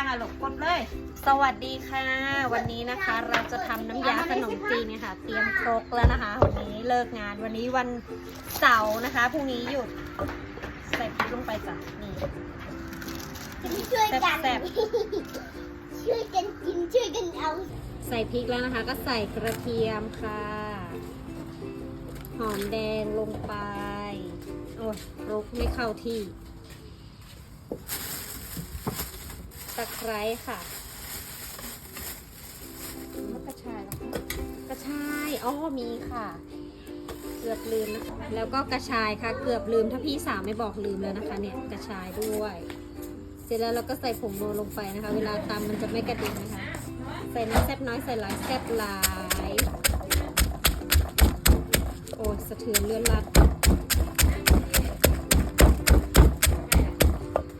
างอะลูกกดเลย สวัสดีค่ะ วันนี้นะคะ เราจะทำน้ำยาขนมจีนเนี่ยค่ะ เตรียมครกแล้วนะคะ วันนี้เลิกงานวันนี้วันเสาร์นะคะพรุ่งนี้หยุดใส่พริกลงไปจ้ะนี่ช่วยกันแซ่บช่วยกันกินช่วยกันเอา ใส่พริกแล้วนะคะ ก็ใส่กระเทียมค่ะ หอมแดงลงไป โอ้ยครกไม่เข้าที่ตะไคร้ค่ะแล้วกระชายกระชายอ๋อมีค่ะ เกือบลืมนะคะแล้วก็กระชายค่ะ เกือบลืมถ้าพี่สาวไม่บอกลืมแล้วนะคะ เนี่ยกระชายด้วย เสร็จแล้วเราก็ใส่ผงโรลงไปนะคะ เวลาตำมันจะไม่กระเด็นนะคะ ใส่น้ำแซ่บน้อยใส่หลายแซ่บหลายโอ้สะเทือนเลื่อนลัด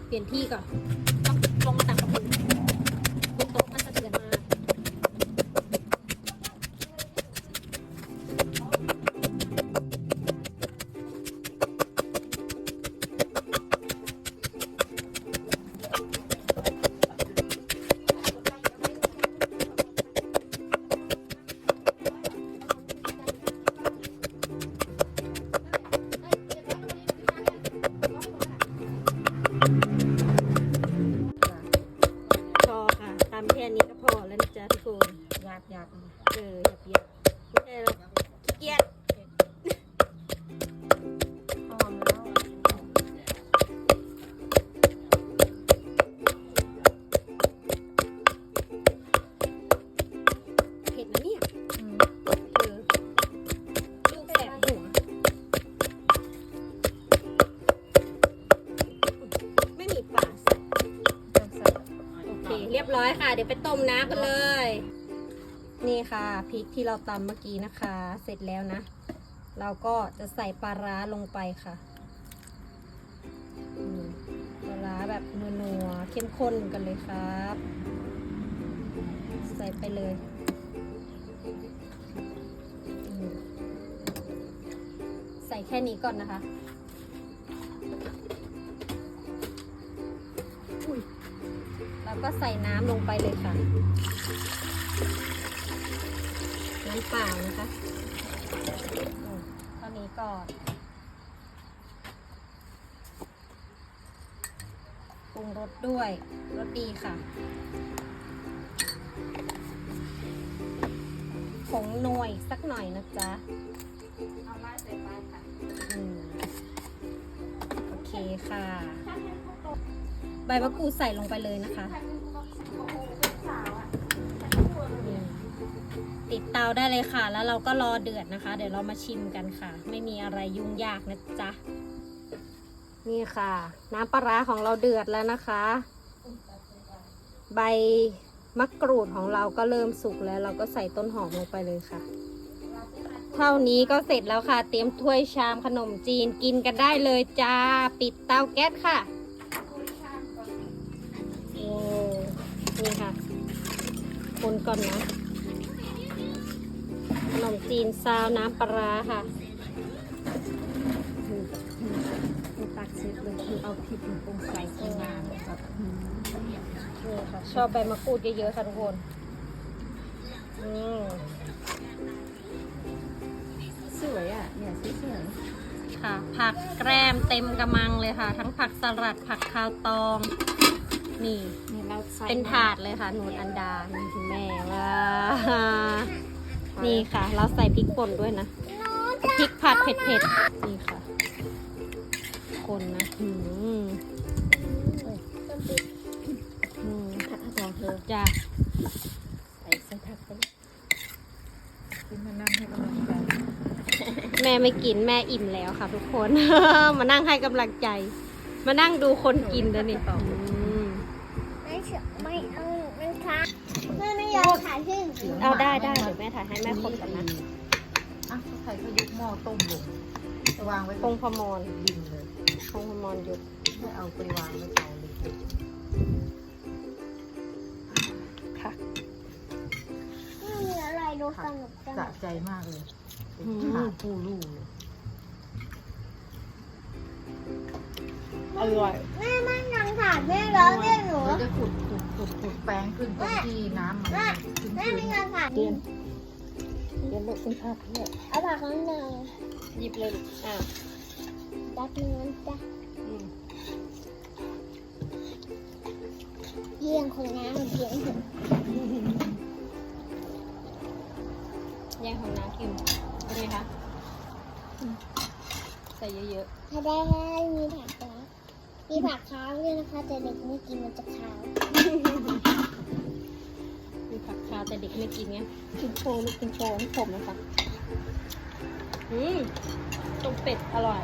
เปลี่ยนที่ก่อน เดี๋ยวไปต้มน้ำกันเลย นี่ค่ะพริกที่เราตำเมื่อกี้นะคะ เสร็จแล้วนะ เราก็จะใส่ปลาร้าลงไปค่ะปลาร้าแบบนัวๆเข้มข้นกันเลยครับ ใส่ไปเลยใส่แค่นี้ก่อนนะคะ แล้วก็ใส่น้ำลงไปเลยค่ะ น้ำเปล่านะคะอืมเท่านี้ก่อนปรุงรสด้วยรสดีค่ะผงนวยสักหน่อยนะจ๊ะ เอาไม้ใส่ไปค่ะอืมโอเคค่ะ ใบมะกรูดใส่ลงไปเลยนะคะ ติดเตาได้เลยค่ะ แล้วเราก็รอเดือดนะคะ เดี๋ยวเรามาชิมกันค่ะ ไม่มีอะไรยุ่งยากนะจ๊ะ นี่ค่ะ น้ำปลาร้าของเราเดือดแล้วนะคะ ใบมะกรูดของเราก็เริ่มสุกแล้ว เราก็ใส่ต้นหอมลงไปเลยค่ะ เท่านี้ก็เสร็จแล้วค่ะ เตรียมถ้วยชามขนมจีนกินกันได้เลยจ้า ปิดเตาแก๊สค่ะ นี่ค่ะ คนก่อนนะ ขนมจีนซาวน้ำปลาร้าค่ะคือตักเสร็จเลยคือเอาพริกมาปรุงใส่ใส่น้ำแล้วก็อืมนี่ค่ะชอบใบมะกรูดเยอะๆค่ะทุกคนอืมสวยอะเนี่ยสวยค่ะ ผักแกล้มเต็มกระมังเลยค่ะ ทั้งผักสลัดผักคาวตอง นี่ๆนี่เราใส่เป็นถาดเลยค่ะนูนอันดานี่คุณแม่ว้านี่ค่ะ เราใส่พริกป่นด้วยนะพริกผัดเผ็ดๆนี่ค่ะ คนนะหืมอืมผักของเธอจ้ะใส่ใส่ผักไปเลยกินมานั่งให้กำลังใจแม่ไม่กินแม่อิ่มแล้วค่ะทุกคน มานั่งให้กำลังใจ มานั่งดูคนกินแล้วนี่อืม ไม่เชื่อไม่เอามันค้างแม่ไม่ยอมถ่ายชื่อจริงเอาได้ได้เดี๋ยวแม่ถ่ายให้แม่คนก่อนนะอะไข่เขายกหม้อต้มลงจะวางไว้พงพมรดินเลยพงพมรหยุดไม่เอาไปวางไว้เตาเลยค่ะไม่มีอะไรดูสนุกจังสะใจมากเลยเป็นขาปูลูเลยอร่อยแม่ไม่นั่งถ่ายแม่แล้วเนี่ยหนู เราจะขุดขุดขุดขุดแป้งขึ้นตรงที่น้ำมันขึ้นแม่ขึ้นไม่ยอมผ่าเรียนเรียนลูกคุณพ่อเนี่ยเอาผักข้างในหยิบเลยอะดักเนื้อจ้ะเยี่ยงของน้ำเพียงถึงแย่งของน้ำกินเป็นไงคะใส่เยอะๆ ถ้าได้ให้มีผักนะ มีผักค้างด้วยนะคะ แต่เด็กไม่กินมันจะค้างๆมีผักคาวแต่เด็กไม่กินไงกินโชว์ลูกกินโชว์นี่ผมนะคะอืมต้มเป็ดอร่อย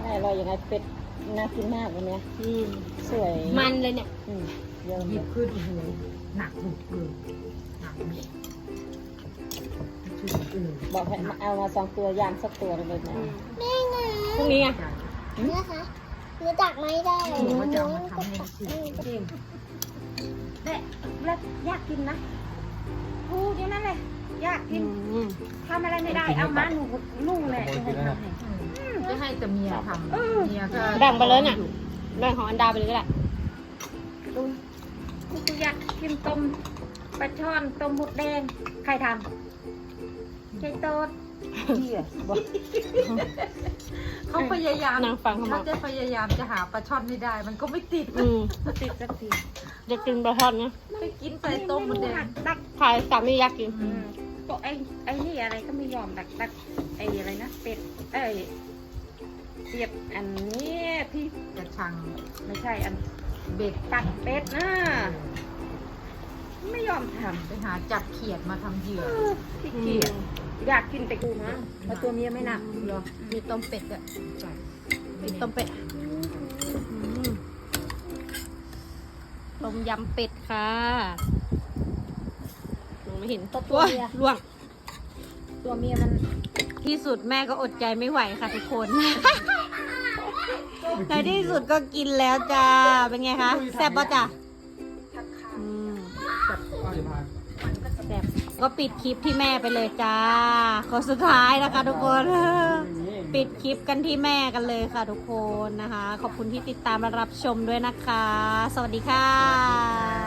ไม่อร่อยยังไงเป็ดน่ากินมากวันเนี้ยอืมสวยมันเลยเนี่ยอืมเยี่ยมหยิบขึ้นโอ้โหหนักบุกเลยหนักเลยชื่อเออบอกให้มาเอามาสองตัวย่างสักตัวเลยนะแม่นะพรุ่งนี้อะจ้ะเนื้อคะ เนื้อตักไม่ได้หนูก็จะเอามาทำให้ชิมจริงแม่แล้วอยากกินนะพูดอย่างนั้นเลยอยากกินทำอะไรไม่ได้ เอามาหนูนุ่งแหละจะให้ทำให้จะให้แต่เมียทำเมียก็แบ่งไปเลยน่ะเรื่องของอันดาไปเลยก็ได้ดูกูอยากกินต้มปลาช่อนต้มหมดแดง ใครทำใช่โต๊ด เหี้ยบอกเขาพยายามนางฟังเขาเขามาจะพยายามจะหาปลาช่อนไม่ได้ มันก็ไม่ติดอืมติดสักทีจะกินปลาช่อนนะไปกินใส่ต้มมันแดงดักขายสามีอยากกิน อืมก็ไอ้ไอ้นี่อะไรก็ไม่ยอมดักดักไอ้อะไรนะเป็ดเอ้ยเสียบอันนี้ที่กระชังไม่ใช่อันเบ็ดตักเป็ดนะไม่ยอมทไปหาจับเขียดมาทำเหยื่อำที่เกียจอ ยากกินแต่กูนะแล้วตัวเมียไม่หนักเหรอมีต้มเป็ดด้วยใส่มีต้มเป็ดต้มยำเป็ดค่ะมองไม่เห็นตัวว้าเมียล่วง ตัวเมียมัน ที่สุดแม่ก็อดใจไม่ไหวค่ะทุกคนในที่สุดก็กินแล้วจ้า เป็นไงคะ แซ่บป่ะจ้ะ ก็ปิดคลิปที่แม่ไปเลยจ้าขอสุดท้ายนะคะ ทุกคน ปิดคลิปกันที่แม่กันเลยค่ะ ทุกคนนะคะ ขอบคุณที่ติดตามและรับชมด้วยนะคะ สวัสดีค่ะ